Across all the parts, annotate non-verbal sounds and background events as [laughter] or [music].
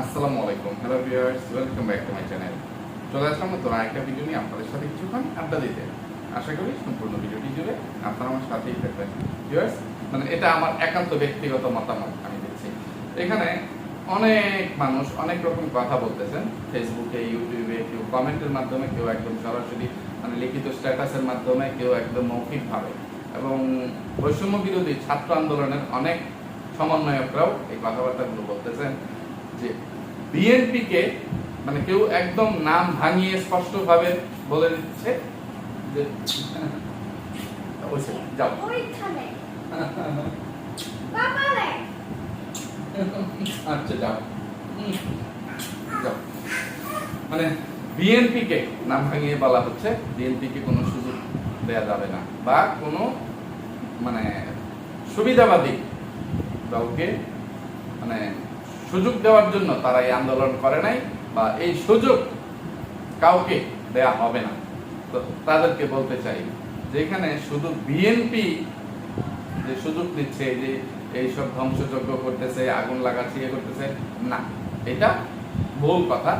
আসসালামু আলাইকুম। Hello viewers welcome back to my channel চলে আসলাম নতুন আরেকটা ভিডিও নিয়ে আপনাদের সাথে কিছুক্ষণ আড্ডা দিতে। আশা করি সম্পূর্ণ ভিডিওটি জুড়ে আপনারা আমার সাথেই থাকবেন। ভিউয়ার্স মানে এটা আমার একান্ত ব্যক্তিগত মতামত আমি দিচ্ছি। এখানে অনেক মানুষ অনেক রকম কথা বলতেছেন। ফেসবুকে ইউটিউবে কেউ কমেন্টের মাধ্যমে, কেউ একদম সরাসরি মানে লিখিত স্ট্যাটাসের মাধ্যমে, কেউ একদম মৌখিকভাবে। এবং বৈষম্য বিরোধী ছাত্র আন্দোলনের অনেক সমন্বয়করাও এই কথাবার্তাগুলো বলতেছেন যে বিএনপিকে মানে কেউ একদম নাম ভাঙিয়ে স্পষ্টভাবে বলে দিচ্ছে যে ওইসে, যাও। ওইখানে [laughs] আচ্ছা যাও। যাও। মানে বিএনপিকে নাম ভাঙিয়ে বলা হচ্ছে বিএনপিকে কোনো সুযোগ দেয়া যাবে না বা কোনো মানে সুবিধাবাদী দলকে মানে সুযোগ দেওয়ার জন্য তারা এই আন্দোলন করে নাই বা এই সুযোগ কাউকে দেয়া হবে না। তো তাদেরকে বলতে চাই যেখানে শুধু বিএনপি যে সুযোগ দিচ্ছে যে এইসব ধ্বংসযজ্ঞ করতেছে, আগুন লাগাচ্ছে ইয়ে করতেছে, না। এটা ভুল কথা।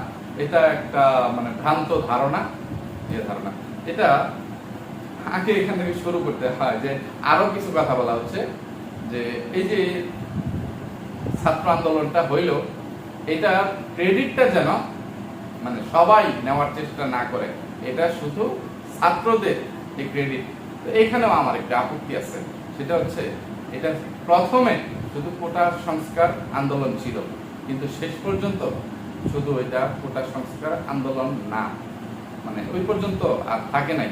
এটা একটা মানে ভ্রান্ত ধারণা, এ ধারণা। এটা আগে এখান থেকে শুরু করতে হয় যে আরও কিছু কথা বলা হচ্ছে যে এই যে ছাত্র আন্দোলনটা হইল, এটা ক্রেডিটটা যেন মানে সবাই নেওয়ার চেষ্টা না করে, এটা শুধু ছাত্রদের এই ক্রেডিট এখানেও আমার একটা আপত্তি আছে, সেটা হচ্ছে এটা প্রথমে শুধু কোটা সংস্কার আন্দোলন ছিল, কিন্তু শেষ পর্যন্ত শুধু এটা কোটা সংস্কার আন্দোলন না মানে ওই পর্যন্ত আর থাকে নাই।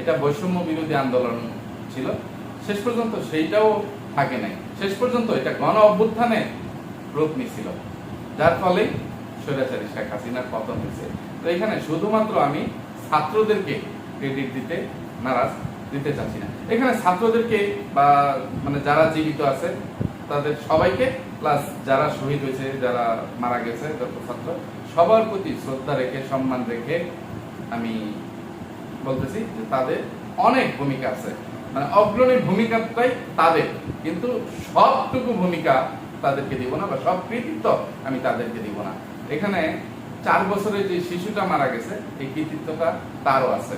এটা বৈষম্য বিরোধী আন্দোলন ছিল, শেষ পর্যন্ত সেইটাও থাকে নাই। শেষ পর্যন্ত এটা গণ অভ্যুত্থানে রূপ নিছিল। যার ফলে স্বৈরাচারী শেখ হাসিনার পতন হয়েছে। তো এখানে শুধুমাত্র আমি ছাত্রদেরকে ক্রেডিট দিতে নারাজ দিতে চাচ্ছি না। এখানে ছাত্রদেরকে বা মানে যারা জীবিত আছে, তাদের সবাইকে প্লাস যারা শহীদ হয়েছে, যারা মারা গেছে, যত ছাত্র, সবার প্রতি শ্রদ্ধা রেখে, সম্মান রেখে আমি বলতেছি যে তাদের অনেক ভূমিকা আছে। মানে অগ্রণী ভূমিকাটাই তাদের। কিন্তু সবটুকু ভূমিকা তাদেরকে দিব না বা সব কৃতিত্ব আমি তাদেরকে দিব না। এখানে চার বছরের যে শিশুটা মারা গেছে, এই কৃতিত্বটা তারও আছে।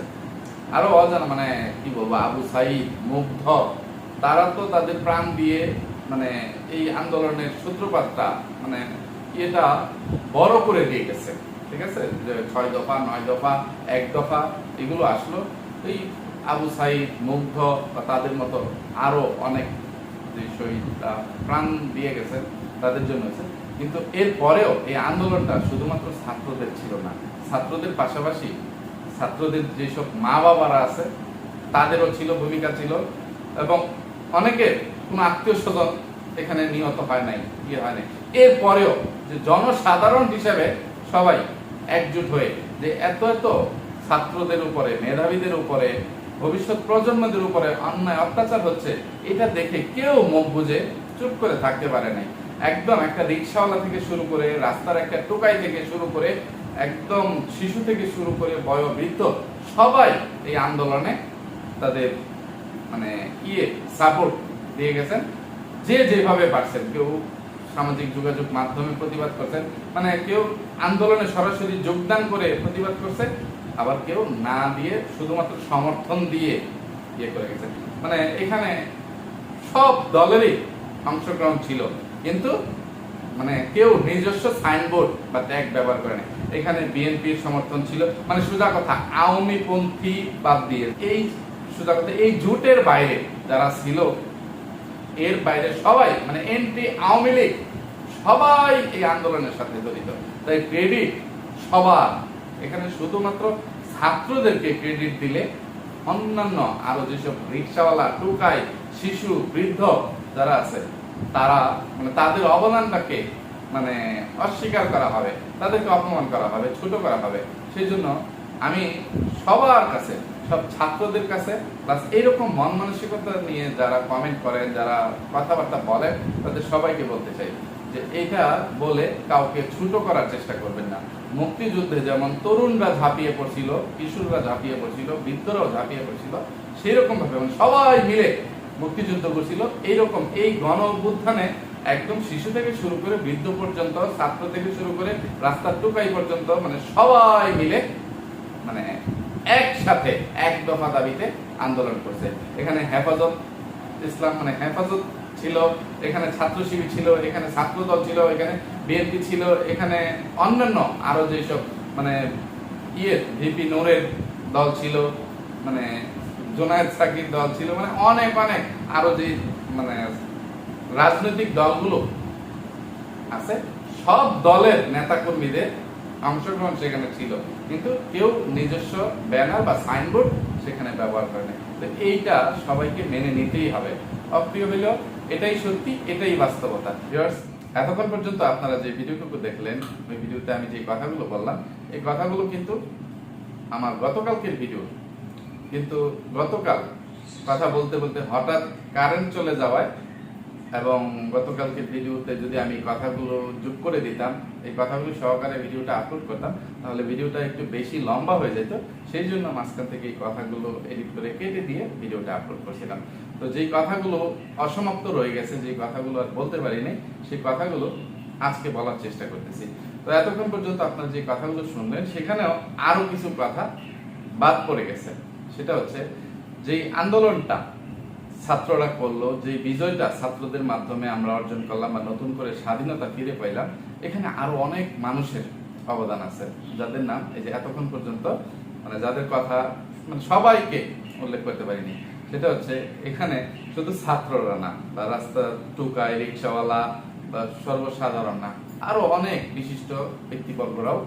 আরও অজানা মানে কি বলব, আবু সাইদ, মুগ্ধ, তারা তো তাদের প্রাণ দিয়ে মানে এই আন্দোলনের সূত্রপাতটা মানে এটা বড় করে দিয়ে গেছে। ঠিক আছে? যে ছয় দফা, নয় দফা, এক দফা, এগুলো আসলো। এই আবু সাইদ, মুগ্ধ বা তাদের মতো আরও অনেক যে শহীদরা প্রাণ দিয়ে গেছেন তাদের জন্য হয়েছে। কিন্তু এর পরেও এই আন্দোলনটা শুধুমাত্র ছাত্রদের ছিল না, ছাত্রদের পাশাপাশি ছাত্রদের যেসব মা বাবারা আছে, তাদেরও ছিল, ভূমিকা ছিল। এবং অনেকের কোনো আত্মীয় স্বজন এখানে নিহত হয় নাই ইয়ে হয় নাই। এরপরেও যে জনসাধারণ হিসেবে সবাই একজুট হয়ে যে এত এত ছাত্রদের উপরে, মেধাবীদের উপরে ভবিষ্যৎ প্রজন্মদের উপরে অন্যায়, অত্যাচার হচ্ছে, এটা দেখে কেউ মুখ বুঝে চুপ করে থাকতে পারে নাই। একদম একটা রিক্সাওয়ালা থেকে শুরু করে, রাস্তার একটা টোকাই থেকে শুরু করে, একদম শিশু থেকে শুরু করে বয়োবৃদ্ধ সবাই এই আন্দোলনে তাদের মানে ইয়ে সাপোর্ট দিয়ে গেছেন। যে যেভাবে পারছেন, কেউ সামাজিক যোগাযোগ মাধ্যমে প্রতিবাদ করছেন মানে কেউ আন্দোলনে সরাসরি যোগদান করে প্রতিবাদ করছে আবার কেউ না দিয়ে শুধুমাত্র সমর্থন দিয়ে ইয়ে করে গেছেন মানে এখানে সব দলেরই অংশগ্রহণ ছিল। কিন্তু মানে কেউ নিজস্ব সাইনবোর্ড বা ট্যাগ ব্যবহার করে না এখানে বিএনপির সমর্থন ছিল। মানে সোজা কথা আওয়ামী পন্থী বাদ দিয়ে। এই সোজা কথা, এই জোটের বাইরে যারা ছিল, এর বাইরে সবাই মানে এনটি আওয়ামী লীগ, সবাই এই আন্দোলনের সাথে জড়িত। তাই ক্রেডিট সবার এখানে শুধুমাত্র ছাত্রদেরকে ক্রেডিট দিলে অন্যান্য আরও যেসব রিক্সাওয়ালা, টুকাই, শিশু, বৃদ্ধ যারা আছে, তারা মানে তাদের অবদানটাকে মানে অস্বীকার করা হবে, তাদেরকে অপমান করা হবে, ছোট করা হবে। সেই জন্য আমি সবার কাছে, সব ছাত্রদের কাছে প্লাস এইরকম মন মানসিকতা নিয়ে যারা কমেন্ট করেন, যারা কথাবার্তা বলেন, তাদের সবাইকে বলতে চাই যে এটা বলে কাউকে ছোট করার চেষ্টা করবেন না। মুক্তিযুদ্ধে যেমন তরুণরা ঝাঁপিয়ে পড়ছিল, কিশোররা ঝাঁপিয়ে পড়ছিল, বৃদ্ধরাও ঝাঁপিয়ে পড়ছিল সেই রকম ভাবে মানে সবাই মিলে মুক্তিযুদ্ধ করছিল, এইরকম এই গণ অভ্যুত্থানে একদম শিশু থেকে শুরু করে বৃদ্ধ পর্যন্ত, ছাত্র থেকে শুরু করে রাস্তার টুকাই পর্যন্ত মানে সবাই মিলে মানে একসাথে এক দফা দাবিতে আন্দোলন করছে। এখানে হেফাজত ইসলাম মানে হেফাজত ছিল, এখানে ছাত্র শিবির ছিল, এখানে ছাত্র দল ছিল, এখানে বিএনপি ছিল, এখানে অন্যান্য আরও যেসব মানে ইয়ে ভিপি নোরের দল ছিল মানে জোনায়েদ সাকির দল ছিল মানে অনেক অনেক আরও যে মানে রাজনৈতিক দলগুলো আছে, সব দলের নেতাকর্মীদের অংশগ্রহণ সেখানে ছিল। কিন্তু কেউ নিজস্ব ব্যানার বা সাইনবোর্ড সেখানে ব্যবহার করে তো এইটা সবাইকে মেনে নিতেই হবে। অপ্রিয় হইলেও এটাই সত্যি, এটাই বাস্তবতা। এতক্ষণ পর্যন্ত আপনারা যে ভিডিওটুকু দেখলেন, ওই ভিডিওতে আমি যে কথাগুলো বললাম, এই কথাগুলো কিন্তু আমার গতকালকের ভিডিও। কিন্তু গতকাল কথা বলতে বলতে হঠাৎ কারেন্ট চলে যাওয়ায় এবং গতকালকে ভিডিওতে যদি আমি কথাগুলো যোগ করে দিতাম, এই কথাগুলো সহকারে ভিডিওটা আপলোড করতাম, তাহলে ভিডিওটা একটু বেশি লম্বা হয়ে যেত। সেই জন্য মাঝখান থেকে এই কথাগুলো এডিট করে কেটে দিয়ে ভিডিওটা আপলোড করছিলাম। তো যেই কথাগুলো অসমাপ্ত রয়ে গেছে যে কথাগুলো আর বলতে পারিনি, সেই কথাগুলো আজকে বলার চেষ্টা করতেছি। তো এতক্ষণ পর্যন্ত আপনারা যে কথাগুলো শুনলেন, সেখানেও আরও কিছু কথা বাদ পড়ে গেছে। সেটা হচ্ছে, যেই আন্দোলনটা ছাত্ররা করল যে বিজয়টা ছাত্রদের মাধ্যমে আমরা অর্জন করলাম বা নতুন করে স্বাধীনতা ফিরে পাইলাম, এখানে আরও অনেক মানুষের অবদান আছে, যাদের নাম এই যে এতক্ষণ পর্যন্ত মানে যাদের কথা মানে সবাইকে উল্লেখ করতে পারিনি। সেটা হচ্ছে এখানে শুধু ছাত্ররা না, বা রাস্তা টুকাই রিক্সাওয়ালা, বা সর্বসাধারণ না, আরও অনেক বিশিষ্ট ব্যক্তিবর্গরাও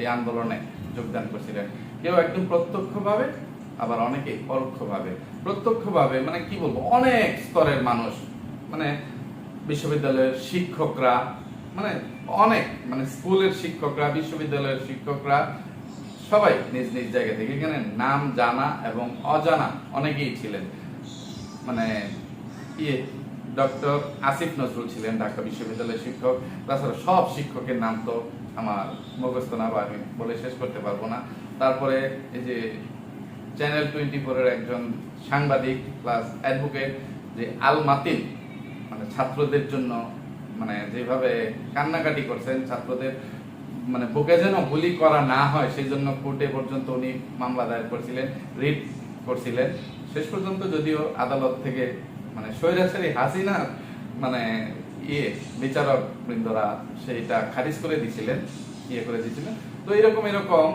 এই আন্দোলনে যোগদান করছিলেন। কেউ একদম প্রত্যক্ষভাবে, আবার অনেকে পরোক্ষভাবে। প্রত্যক্ষভাবে মানে কি বলব? অনেক স্তরের মানুষ মানে বিশ্ববিদ্যালয়ের শিক্ষকরা মানে অনেক মানে স্কুলের শিক্ষকরা, বিশ্ববিদ্যালয়ের শিক্ষকরা সবাই নিজ নিজ জায়গা থেকে। এখানে নাম, জানা এবং অজানা অনেকেই ছিলেন। মানে ইয়ে ডক্টর আসিফ নজরুল ছিলেন, ঢাকা বিশ্ববিদ্যালয়ের শিক্ষক। তাছাড়া সব শিক্ষকের নাম তো আমার মুখস্থ না বা আমি বলে শেষ করতে পারব না। তারপরে এই যে চ্যানেল টোয়েন্টি ফোরের একজন সাংবাদিক প্লাস অ্যাডভোকেট যে আল মাতিন মানে ছাত্রদের জন্য মানে যেভাবে কান্নাকাটি করছেন ছাত্রদের মানে বুকে যেন গুলি করা না হয় সেই জন্য কোর্টে পর্যন্ত উনি মামলা দায়ের করছিলেন, রিট করছিলেন। শেষ পর্যন্ত যদিও আদালত থেকে মানে স্বৈরাচারী হাসিনা মানে ইয়ে বিচারক বৃন্দরা সেইটা খারিজ করে দিছিলেন ইয়ে করে দিয়েছিলেন তো এরকম এরকম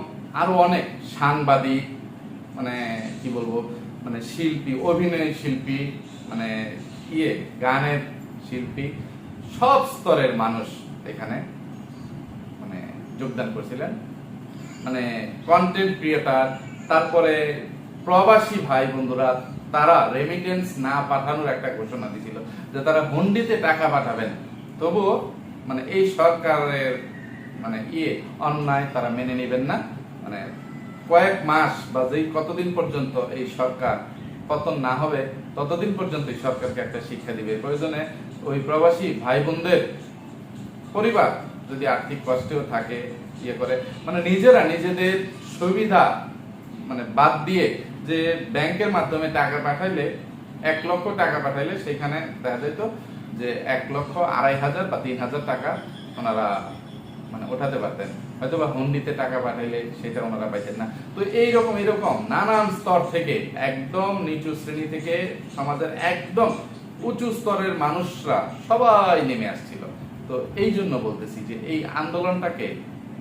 আরও অনেক সাংবাদিক মানে কি বলব মানে শিল্পী, অভিনয় শিল্পী মানে ইয়ে গানের শিল্পী, সব স্তরের মানুষ এখানে যোগদান করেছিলেন। মানে কন্টেন্ট ক্রিয়েটার তারপরে প্রবাসী ভাই বন্ধুরা, তারা রেমিটেন্স না পাঠানোর একটা ঘোষণা দিয়েছিল যে তারা হুন্ডিতে টাকা পাঠাবেন। তবুও মানে এই সরকারের মানে ইয়ে অন্যায় তারা মেনে নেবেন না। মানে কয়েক মাস বা যেই কতদিন পর্যন্ত এই সরকার পতন না হবে, ততদিন পর্যন্ত সরকারকে একটা শিক্ষা দিবে। প্রয়োজনে ওই প্রবাসী ভাই বোনদের পরিবার যদি আর্থিক কষ্টেও থাকে ইয়ে করে মানে নিজেরা নিজেদের সুবিধা মানে বাদ দিয়ে যে ব্যাংকের মাধ্যমে টাকা পাঠাইলে, এক লক্ষ টাকা পাঠাইলে সেখানে দেখা যেত যে এক লক্ষ আড়াই হাজার বা তিন হাজার টাকা ওনারা মানে ওঠাতে পারতেন। হয়তো বা হুন্ডিতে টাকা পাঠাইলে সেটা ওনারা পাইতেন না। তো এইরকম, এরকম নানান স্তর থেকে, একদম নিচু শ্রেণি থেকে সমাজের একদম উঁচু স্তরের মানুষরা সবাই নেমে আসছিল। তো এই জন্য বলতেছি যে এই আন্দোলনটাকে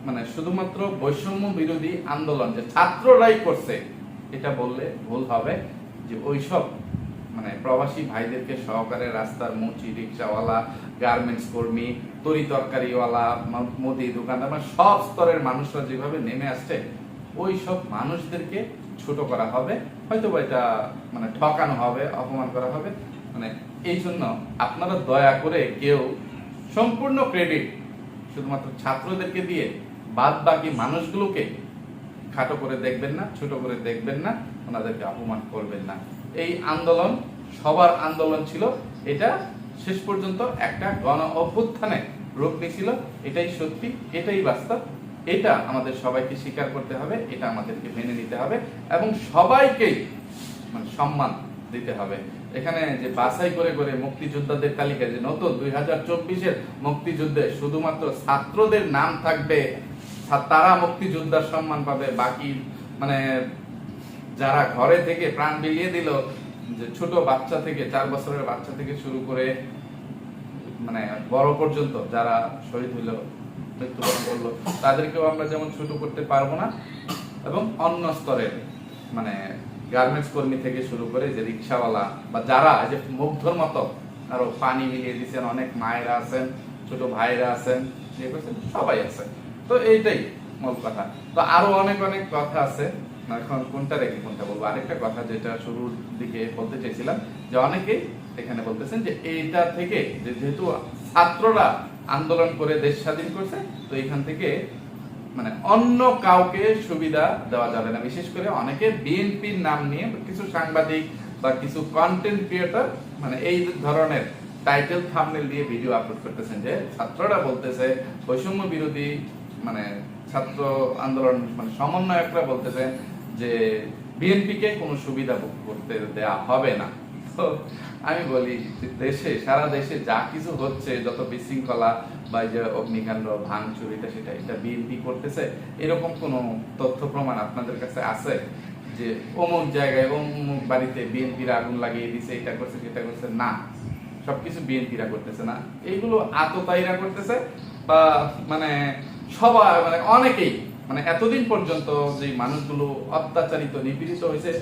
মানে শুধুমাত্র বৈষম্য বিরোধী আন্দোলন যে ছাত্ররাই করছে, এটা বললে ভুল হবে যে ওইসব মানে প্রবাসী ভাইদেরকে সহকারে রাস্তার মুচি, রিক্সাওয়ালা, গার্মেন্টস কর্মী, তরি তরকারিওয়ালা মুদি দোকানদার মানে সব স্তরের মানুষরা যেভাবে নেমে আসছে ওই সব মানুষদেরকে ছোট করা হবে হয়তো বা এটা মানে ঠকানো হবে, অপমান করা হবে। মানে এই জন্য আপনারা দয়া করে কেউ সম্পূর্ণ ক্রেডিট শুধুমাত্র ছাত্রদেরকে দিয়ে বাদ বাকি মানুষগুলোকে খাটো করে দেখবেন না, ছোট করে দেখবেন না, ওনাদেরকে অপমান করবেন না। এই আন্দোলন সবার আন্দোলন ছিল, এটা শেষ পর্যন্ত একটা গণ অভ্যুত্থানে রূপ নিয়েছিল, এটাই সত্যি, এটাই বাস্তব, এটা আমাদের সবাইকে স্বীকার করতে হবে, এটা আমাদেরকে মেনে নিতে হবে, এবং সবাইকেই মানে সম্মান দিতে হবে। এখানে যে বাছাই করে করে মুক্তিযোদ্ধাদের তালিকা যে নতুন দুই হাজার চব্বিশের মুক্তিযুদ্ধে শুধুমাত্র ছাত্রদের নাম থাকবে তারা মুক্তিযোদ্ধার সম্মান পাবে। বাকি মানে যারা ঘরে থেকে প্রাণ বিলিয়ে দিল, যে ছোট বাচ্চা থেকে, চার বছরের বাচ্চা থেকে শুরু করে মানে বড় পর্যন্ত যারা শহীদ হইল, মৃত্যুবরণ করল, তাদেরকেও আমরা যেমন ছোট করতে পারব না, এবং অন্য স্তরের মানে গার্মেন্টস কর্মী থেকে শুরু করে যে রিক্সাওয়ালা বা যারা যে মুগ্ধর মতো আরও পানি মিলিয়ে দিচ্ছেন অনেক মায়েরা আছেন ছোট ভাইরা আছেন করছেন, সবাই আছে। তো এইটাই মূল কথা। তো আরও অনেক অনেক কথা আছে। এখন কোনটা রেখে কোনটা বলব? আরেকটা কথা যেটা শুরুর দিকে বলতে চেয়েছিলাম যে অনেকেই এখানে বলতেছেন যে এইটা থেকে যেহেতু ছাত্ররা আন্দোলন করে দেশ স্বাধীন করছে তো এখান থেকে মানে অন্য কাউকে সুবিধা দেওয়া যাবে না। বিশেষ করে অনেকে বিএনপির নাম নিয়ে কিছু সাংবাদিক বা কিছু কন্টেন্ট ক্রিয়েটর মানে এই ধরনের টাইটেল থাম্বনেল দিয়ে ভিডিও আপলোড করতেছেন যে ছাত্ররা বলতেছে, বৈষম্য বিরোধী মানে ছাত্র আন্দোলন মানে সমন্বয়করা বলতেছে যে বিএনপিকে কোনো সুবিধা করতে দেয়া হবে না। আমি বলি, দেশে, সারা দেশে যা কিছু হচ্ছে, যত বিশৃঙ্খলা বা যে অগ্নিকাণ্ড, ভাঙচুর, এটা সেটা, এটা বিএনপি করতেছে, এরকম কোনো তথ্য প্রমাণ আপনাদের কাছে আছে? যে অমুক জায়গায় অমুক বাড়িতে বিএনপির আগুন লাগিয়ে দিছে, এটা করছে, সেটা করছে? না। সবকিছু বিএনপিরা করতেছে না। এইগুলো আততায়ীরা করতেছে বা মানে সবাই মানে অনেকেই মানে এতদিন পর্যন্ত যে মানুষগুলো অত্যাচারিত, নিপীড়িত হয়েছে,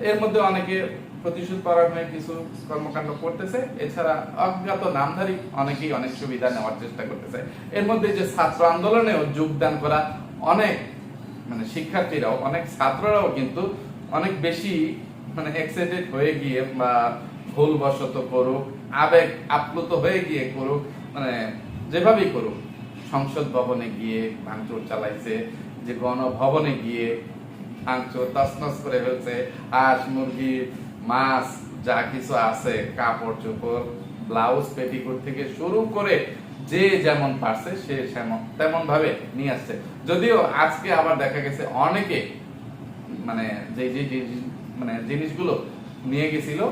এর মধ্যে অনেকে প্রতিশোধ পরায়ণের কিছু কর্মকাণ্ড করতেছে। এছাড়া অজ্ঞাত নামধারী অনেকেই অনেক সুবিধা নেওয়ার চেষ্টা করতেছে। এর মধ্যে যে ছাত্র আন্দোলনেও যোগদান করা অনেক মানে শিক্ষার্থীরাও, অনেক ছাত্ররাও কিন্তু অনেক বেশি মানে এক্সাইটেড হয়ে গিয়ে বা ভুলবশত করুক, আবেগ আপ্লুত হয়ে গিয়ে করুক মানে যেভাবেই করুক, সংসদ ভবনে গিয়ে ভাঙচুর চালাইছে, যে গণভবনে গিয়ে ভাঙচুর তছনছ করে ফেলছে, হাঁস মুরগি মাছ যা কিছু আছে, কাপড় চোপড়, ব্লাউজ, পেটিকোট থেকে শুরু করে যে যেমন পারছে, সে তেমন ভাবে নিয়ে আসছে। যদিও আজকে আবার দেখা গেছে অনেকে মানে যে যে- মানে জিনিসগুলো নিয়ে গেছিল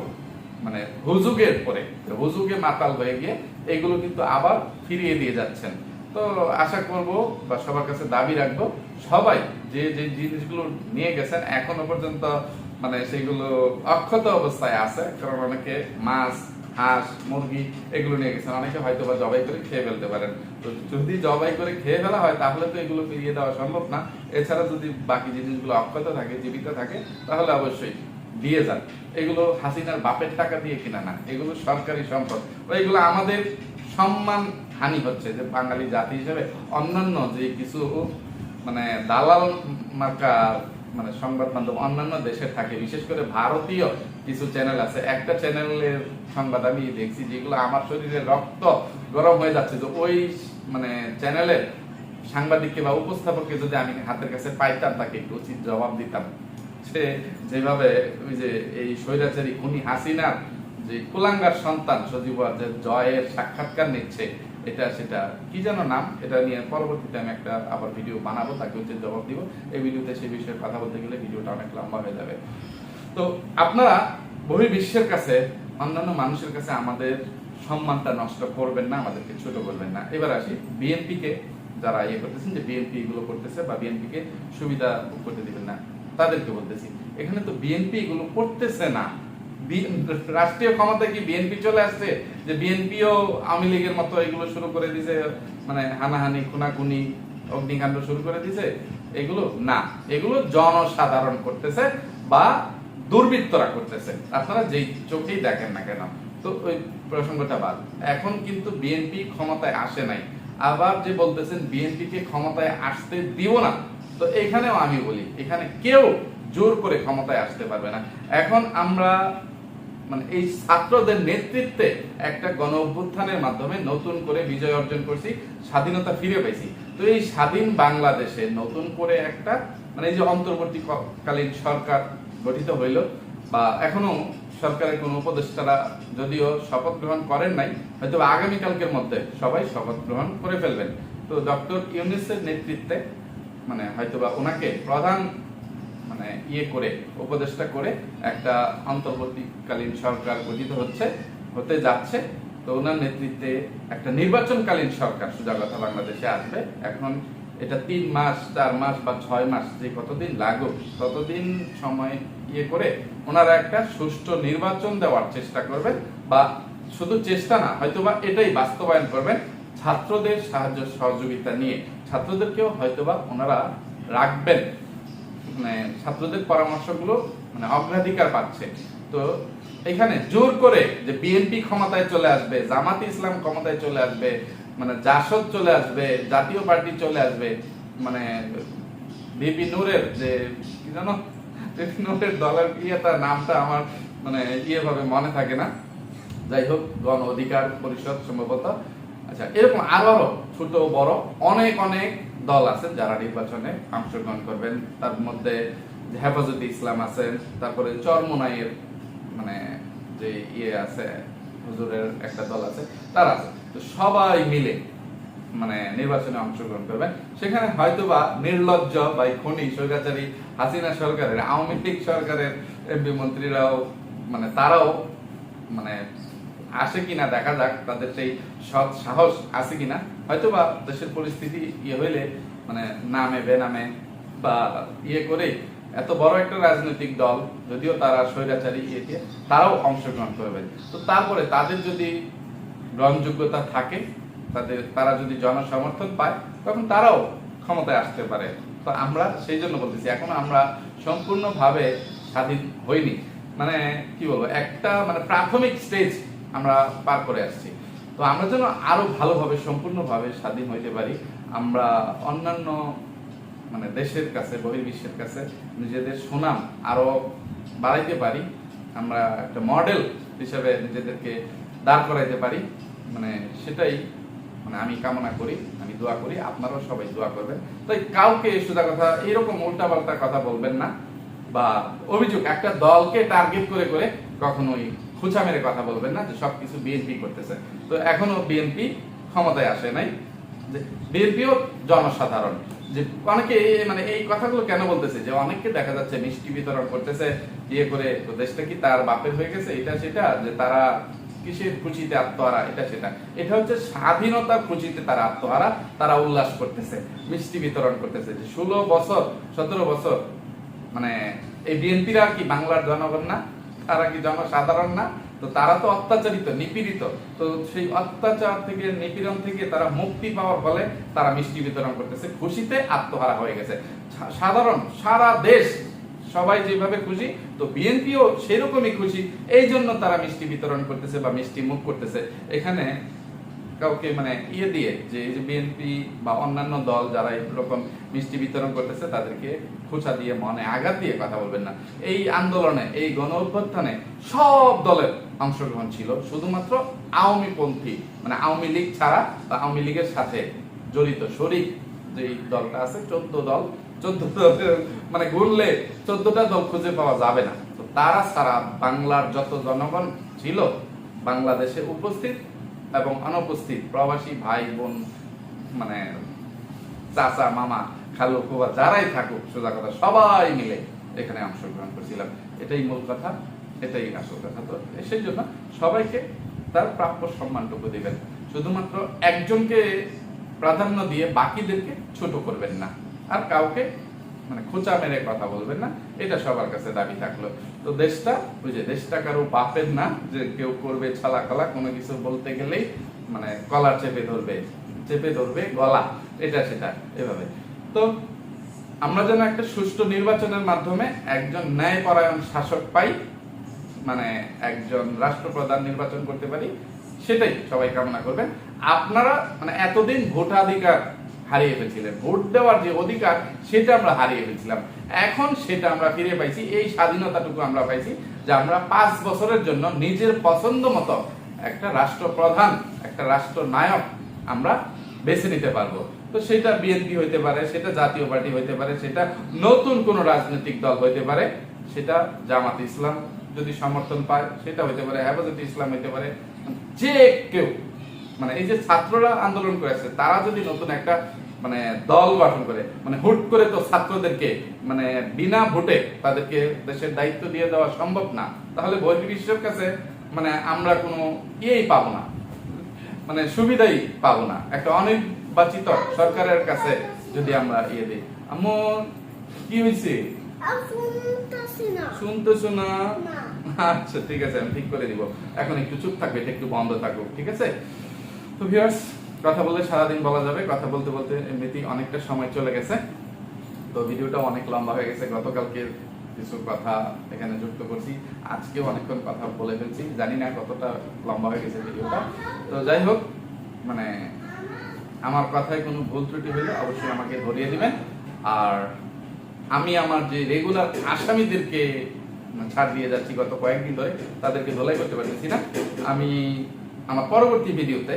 মানে হুজুগের পরে, হুজুগে মাতাল হয়ে গিয়ে এগুলো কিন্তু আবার ফিরিয়ে দিয়ে যাচ্ছেন। তো আশা করব বা সবার কাছে দাবি রাখব, সবাই যে যে জিনিসগুলো নিয়ে গেছেন, এখনও পর্যন্ত মানে সেগুলো অক্ষত অবস্থায় আছে। কারণ অনেকে মাছ, হাঁস, মুরগি এগুলো নিয়ে গেছেন। অনেকে হয়তো বা জবাই করে খেয়ে ফেলতে পারেন। তো যদি জবাই করে খেয়ে ফেলা হয়, তাহলে তো এগুলো ফিরিয়ে দেওয়া সম্ভব না। এছাড়া যদি বাকি জিনিসগুলো অক্ষত থাকে, জীবিত থাকে, তাহলে অবশ্যই দিয়ে যান। এগুলো হাসিনার বাপের টাকা দিয়ে কিনা না। এগুলো সরকারি সম্পদ। এগুলো আমাদের সম্মান হানি হচ্ছে যে বাঙালি জাতি হিসেবে। অন্যান্য যে কিছু মানে দালাল মার্কা মানে সংবাদ মাধ্যম অন্যান্য দেশে থাকে, বিশেষ করে ভারতীয় কিছু চ্যানেল আছে। একটা চ্যানেলের সংবাদ আমি দেখছি যেগুলো আমার শরীরে রক্ত গরম হয়ে যাচ্ছে যে ওই মানে চ্যানেলের সাংবাদিককে বা উপস্থাপককে যদি আমি হাতের কাছে পাইতাম, তাকে একটু উচিত জবাব দিতাম। সে যেভাবে ওই যে এই স্বৈরাচারী খুনি হাসিনার যে কুলাঙ্গার সন্তান সজীব জয়ের সাক্ষাৎকার নিচ্ছে, এটা সেটা কি যেন নাম? এটা নিয়ে পরবর্তীতে আমি একটা আবার ভিডিও বানাবো, তাকে হচ্ছে জবাব দিব। এই ভিডিওতে সেই বিষয়ে কথা বলতে গেলে ভিডিওটা অনেক লম্বা হয়ে যাবে। তো আপনারা বহির্বিশ্বের কাছে, অন্যান্য মানুষের কাছে আমাদের সম্মানটা নষ্ট করবেন না, আমাদেরকে ছোট করবেন না। এবার আসি বিএনপি কে, যারা ইয়ে করতেছেন যে বিএনপি এগুলো করতেছে বা বিএনপি কে সুবিধা করতে দিবেন না, তাদেরকে বলতেছি। এখানে তো বিএনপি এগুলো করতেছে না। রাষ্ট্রীয় ক্ষমতা কি বিএনপি চলে আসছে? যে বিএনপিও আওয়ামী লীগের মতো এগুলো শুরু করে দিছে মানে হানাহানি, খুনাখুনি, অগ্নিকাণ্ড শুরু করে দিছে, এগুলো না। এগুলো জনসাধারণ করতেছে বা দুর্বৃত্তরা করতেছে। আপনারা যেই চোখেই দেখেন না কেন? তো ওই প্রসঙ্গটা বাদ। এখন কিন্তু বিএনপি ক্ষমতায় আসে নাই। আবার যে বলতেছেন বিএনপি কে ক্ষমতায় আসতে দিব না। তো এখানেও আমি বলি, এখানে কেউ জোর করে ক্ষমতায় আসতে পারবে না। এখন আমরা মানে এই ছাত্রদের নেতৃত্বে একটা গণ অভ্যুত্থানের মাধ্যমে নতুন করে বিজয় অর্জন করছি, স্বাধীনতা ফিরে পেয়েছি তো এই স্বাধীন বাংলাদেশে নতুন করে একটা মানে এই যে অন্তর্বর্তীকালীন সরকার গঠিত হইল, বা এখনও সরকারের কোন উপদেষ্টারা যদিও শপথ গ্রহণ করেন নাই, হয়তো আগামীকালকের মধ্যে সবাই শপথ গ্রহণ করে ফেলবেন। তো ডক্টর ইউনিসের নেতৃত্বে মানে হয়তোবা ওনাকে প্রধান মানে ইয়ে করে, উপদেষ্টা করে একটা অন্তর্বর্তীকালীন সরকার গঠিত হচ্ছে, হতে যাচ্ছে। তো ওনার নেতৃত্বে একটা নির্বাচনকালীন সরকার সোজা কথা বাংলাদেশে আসবে। এখন এটা তিন মাস, চার মাস বা ছয় মাস যে কতদিন লাগুক, ততদিন সময় ইয়ে করে ওনারা একটা সুষ্ঠু নির্বাচন দেওয়ার চেষ্টা করবেন বা শুধু চেষ্টা না, হয়তোবা এটাই বাস্তবায়ন করবেন, ছাত্রদের সাহায্য সহযোগিতা নিয়ে। ছাত্রদেরকেও হয়তোবা ওনারা রাখবেন। মানে ছাত্রদের পরামর্শগুলো মানে অগ্রাধিকার পাচ্ছে। তো এখানে জোর করে যে বিএনপি ক্ষমতায় চলে আসবে, জামাত ইসলাম ক্ষমতায় চলে আসবে মানে জাসদ চলে আসবে, জাতীয় পার্টি চলে আসবে মানে বিপি নূরের যে কি জানো বিপি নূরের দলের ইয়েটা, নামটা আমার মানে ইয়ে ভাবে মনে থাকে না। যাই হোক, গণ অধিকার পরিষদ সম্ভবত। আচ্ছা এরকম আরও ছোট বড় অনেক অনেক দল আছে যারা নির্বাচনে অংশগ্রহণ করবেন। তার মধ্যে হেফাজতে ইসলাম আছেন তারপরে চরমোনাইয়ের মানে যে ইয়ে আছে, হুজুরের একটা দল আছে, তারা তো সবাই মিলে মানে নির্বাচনে অংশগ্রহণ করবেন। সেখানে হয়তোবা নির্লজ্জ বা খনি স্বৈরাচারী হাসিনা সরকারের, আওয়ামী লীগ সরকারের এমপি মন্ত্রীরাও মানে তারাও মানে আসে কিনা দেখা যাক, তাদের সেই সৎ সাহস আছে কিনা। হয়তোবা দেশের পরিস্থিতি ইয়ে হইলে মানে নামে, বেনামে বা ইয়ে করে এত বড় একটা রাজনৈতিক দল, যদিও তারা স্বৈরাচারী ইয়েতে তারাও অংশগ্রহণ করবেন তো তারপরে তাদের যদি গ্রহণযোগ্যতা থাকে, তাদের, তারা যদি জনসমর্থন পায়, তখন তারাও ক্ষমতায় আসতে পারে। তো আমরা সেই জন্য বলতেছি, এখন আমরা সম্পূর্ণভাবে স্বাধীন হইনি। মানে কি বলব, একটা মানে প্রাথমিক স্টেজ আমরা পার করে আসছি। তো আমরা যেন আরও ভালোভাবে, সম্পূর্ণভাবে স্বাধীন হইতে পারি, আমরা অন্যান্য মানে দেশের কাছে, বহির্বিশ্বের কাছে নিজেদের সুনাম আরও বাড়াইতে পারি, আমরা একটা মডেল হিসেবে নিজেদেরকে দাঁড় করাইতে পারি। মানে সেটাই মানে আমি কামনা করি, আমি দোয়া করি, আপনারাও সবাই দোয়া করবেন। তাই কাউকে সোজা কথা, এরকম উল্টাপাল্টা কথা বলবেন না, বা অভিযোগ, একটা দলকে টার্গেট করে করে কখনোই খুচা মেরে কথা বলবেন না যে সবকিছু বিএনপি করতেছে। তো এখনও বিএনপি ক্ষমতায় আসে নাই। যে বিএনপিও জনসাধারণ। যে অনেকে মানে এই কথাগুলো কেন বলতেছে? যে অনেককে দেখা যাচ্ছে মিষ্টি বিতরণ করতেছে ইয়ে করে দেশটা কি তার বাপের হয়ে গেছে, এটা সেটা? যে তারা কিসের খুশিতে আত্মহারা, এটা সেটা? এটা হচ্ছে স্বাধীনতার খুশিতে তারা আত্মহারা, তারা উল্লাস করতেছে, মিষ্টি বিতরণ করতেছে। যে ষোলো বছর, সতেরো বছর মানে এই বিএনপিরা কি বাংলার জনগণ না? তারা কি জনসাধারণ না, তো তারা তো অত্যাচারিত, নিপীড়িত। তো সেই অত্যাচার থেকে, নিপীড়ন থেকে তারা মুক্তি পাওয়ার ফলে তারা মিষ্টি বিতরণ করতেছে। খুশিতে আত্মহারা হয়ে গেছে। সাধারণ, সারা দেশ সবাই যেভাবে খুশি, তো বিএনপিও সেরকমই খুশি। এই জন্য তারা মিষ্টি বিতরণ করতেছে বা মিষ্টি মুখ করতেছে। এখানে কাউকে মানে ইয়ে দিয়ে যে এই যে বিএনপি বা অন্যান্য দল যারা এরকম মিষ্টি বিতরণ করতেছে, তাদেরকে খোঁচা দিয়ে, মনে আঘাত দিয়ে কথা বলবেন না। এই আন্দোলনে, এই গণ অভ্যুত্থানে সব দলের অংশগ্রহণ ছিল, শুধুমাত্র আওয়ামী পন্থী মানে আওয়ামী লীগ ছাড়া বা আওয়ামী লীগের সাথে জড়িত শরিক যে দলটা আছে, চোদ্দ দল, চোদ্দ দলের মানে ঘুরলে চোদ্দটা দল খুঁজে পাওয়া যাবে না। তো তারা ছাড়া বাংলার যত জনগণ ছিল, বাংলাদেশে উপস্থিত এবং অনুপস্থিত প্রবাসী ভাই, বোন মানে চাচা, মামা, খালু ফুবা যারাই থাকুক, সোজা কথা, সবাই মিলে এখানে অংশগ্রহণ করছিলাম। এটাই মূল কথা, এটাই আসল কথা তো। সেই জন্য সবাইকে তার প্রাপ্য সম্মানটুকু দিবেন। শুধুমাত্র একজনকে প্রাধান্য দিয়ে বাকিদেরকে ছোট করবেন না। আর কাউকে মানে খোঁচা মেরে কথা বলবেন না, এটা সবার কাছে দাবি থাকল। তো দেশটা, ওই যে দেশটা কারও বাপের না, যে কেউ করবে ছালা কলা কোনো কিছু বলতে গেলেই মানে কলা চেপে ধরবে চেপে ধরবে গলা, এটা সেটা, এভাবে। তো আমরা যেন একটা সুষ্ঠু নির্বাচনের মাধ্যমে একজন ন্যায়পরায়ণ শাসক পাই মানে একজন রাষ্ট্রপ্রধান নির্বাচন করতে পারি, সেটাই সবাই কামনা করবেন। আপনারা মানে এতদিন ভোটাধিকার হারিয়ে ফেলছিলেন। ভোট দেওয়ার যে অধিকার, সেটা আমরা হারিয়ে ফেলছিলাম। এখন সেটা আমরা ফিরে পাইছি, এই স্বাধীনতাটুকু আমরা পাইছি, যে আমরা পাঁচ বছরের জন্য নিজের পছন্দ মতো একটা রাষ্ট্রপ্রধান, একটা রাষ্ট্রনায়ক আমরা বেছে নিতে পারব। তো সেটা বিএনপি হইতে পারে, সেটা জাতীয় পার্টি হইতে পারে, সেটা নতুন কোন রাজনৈতিক দল হইতে পারে, সেটা জামাত ইসলাম যদি সমর্থন পায়, সেটা হইতে পারে, হেফাজত ইসলাম হইতে পারে, যে কেউ মানে এই যে ছাত্ররা আন্দোলন করেছে তারা যদি নতুন একটা মানে দল গঠন করে মানে হুট করে তো ছাত্রদেরকে মানে বিনা ভোটে তাদেরকে দেশের দায়িত্ব দিয়ে দেওয়া সম্ভব না তাহলে বহির্বিশ্বের কাছে মানে আমরা কোনো ইয়েই পাবো না। মানে সুবিধাই পাবো না। একটা অনির্বাচিত সরকারের কাছে যদি আমরা ইয়ে দিই। আমার কি হয়েছে? শুনতেছি না। আচ্ছা ঠিক আছে আমি ঠিক করে দিব। এখন একটু চুপ থাকবে এটা একটু বন্ধ থাকুক ঠিক আছে? তো ভিউয়ার্স কথা বললে সারাদিন বলা যাবে, কথা বলতে বলতে এমনিতেই অনেকটা সময় চলে গেছে। তো ভিডিওটা অনেক লম্বা হয়ে গেছে গতকালকে কিছু কথা এখানে যুক্ত করছি। আজকেও অনেকক্ষণ কথা বলে ফেলছি, জানি না কতটা লম্বা হয়ে গেছে ভিডিওটা। তো যাই হোক মানে আমার কথায় কোনো ভুল ত্রুটি হলে অবশ্যই আমাকে ধরিয়ে দিবেন। আর আমি আমার যে রেগুলার আসামিদেরকে ছাড় দিয়ে যাচ্ছি গত কয়েকদিন ধরে, তাদেরকে ধোলাই করতে পারতেছি না। আমি আমার পরবর্তী ভিডিওতে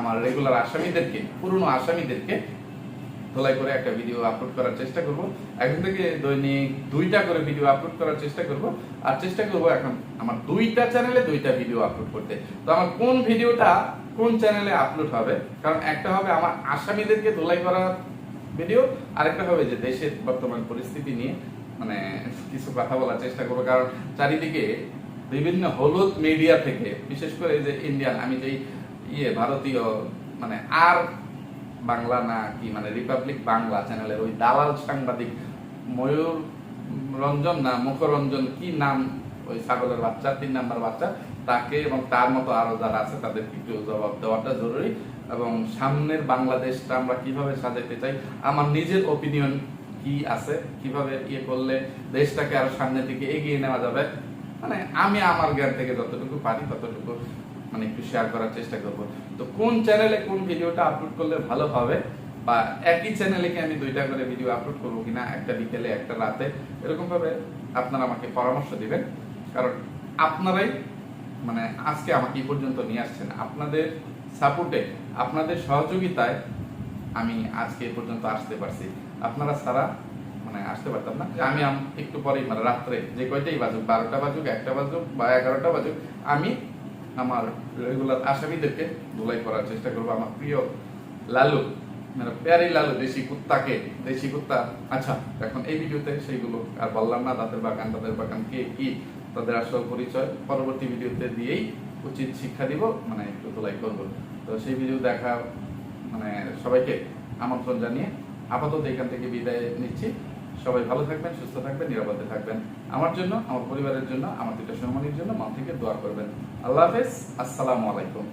আমার রেগুলার আসামিদেরকে, পুরনো আসামিদেরকে ধোলাই করে একটা ভিডিও আপলোড করার চেষ্টা করব। এখন থেকে দৈনিক দুইটা করে ভিডিও আপলোড করার চেষ্টা করব। আর চেষ্টা করব এখন আমার দুইটা চ্যানেলে দুইটা ভিডিও আপলোড করতে। তো আমার কোন ভিডিওটা কোন চ্যানেলে আপলোড হবে? কারণ একটা হবে আমার আসামিদেরকে ধোলাই করার ভিডিও আরেকটা হবে যে দেশের বর্তমান পরিস্থিতি নিয়ে মানে কিছু কথা বলার চেষ্টা করব। কারণ চারিদিকে বিভিন্ন হলুদ মিডিয়া থেকে, বিশেষ করে যে ইন্ডিয়ান আমি যেই ইয়ে ভারতীয় মানে আর বাংলা না কি মানে রিপাবলিক বাংলা চ্যানেলের ওই দালাল সাংবাদিক ময়ূর রঞ্জন না মুখরঞ্জন, কি নাম ওই ছাগলের বাচ্চা, তিন নাম্বার বাচ্চা, তাকে এবং তার মতো আরও যারা আছে, তাদের একটু জবাব দেওয়াটা জরুরি। এবং সামনের বাংলাদেশটা আমরা কীভাবে সাজাইতে চাই, আমার নিজের ওপিনিয়ন কি আছে, কীভাবে ইয়ে করলে দেশটাকে আরও সামনের দিকে এগিয়ে নেওয়া যাবে মানে আমি আমার জ্ঞান থেকে যতটুকু পারি ততটুকু মানে একটু শেয়ার করার চেষ্টা করব। তো কোন চ্যানেলে কোন ভিডিওটা আপলোড করলে ভালো হবে বা একই চ্যানেলে কি আমি দুইটা করে ভিডিও আপলোড করব কিনা, একটা বিকেলে, একটা রাতে এরকম ভাবে আপনারা আমাকে পরামর্শ দিবেন। কারণ আপনারাই মানে আজকে আমাকে এই পর্যন্ত নিয়ে আসছেন। আপনাদের সাপোর্টে আপনাদের সহযোগিতায় আমি আজকে এ পর্যন্ত আসতে পারছি। আপনারা ছাড়া মানে আসতে পারতাম না। আমি একটু পরেই মানে রাত্রে যে কয়টাই বাজুক, বারোটা বাজুক, একটা বাজুক বা এগারোটা বাজুক, আমি আমার রেগুলার আসামিদেরকে ধুলাই করার চেষ্টা করব। আমার প্রিয় লালু মানে প্যারি লালু, দেশি কুত্তাকে, দেশি কুত্তা। আচ্ছা এখন এই ভিডিওতে সেইগুলো আর বললাম না, দাঁতের বাগান দাঁতের বাগান কে কি, তাদের আসল পরিচয় পরবর্তী ভিডিওতে দিয়েই উচিত শিক্ষা দিব মানে একটু ধুলাই করব। তো সেই ভিডিও দেখা মানে সবাইকে আমন্ত্রণ জানিয়ে আপাতত এখান থেকে বিদায় নিচ্ছি। সবাই ভালো থাকবেন, সুস্থ থাকবেন, নিরাপদে থাকবেন। আমার জন্য, আমার পরিবারের জন্য, আমার দুটা সম্মানের জন্য মন থেকে দোয়া করবেন। আল্লাহ হাফেজ, আসসালামু আলাইকুম।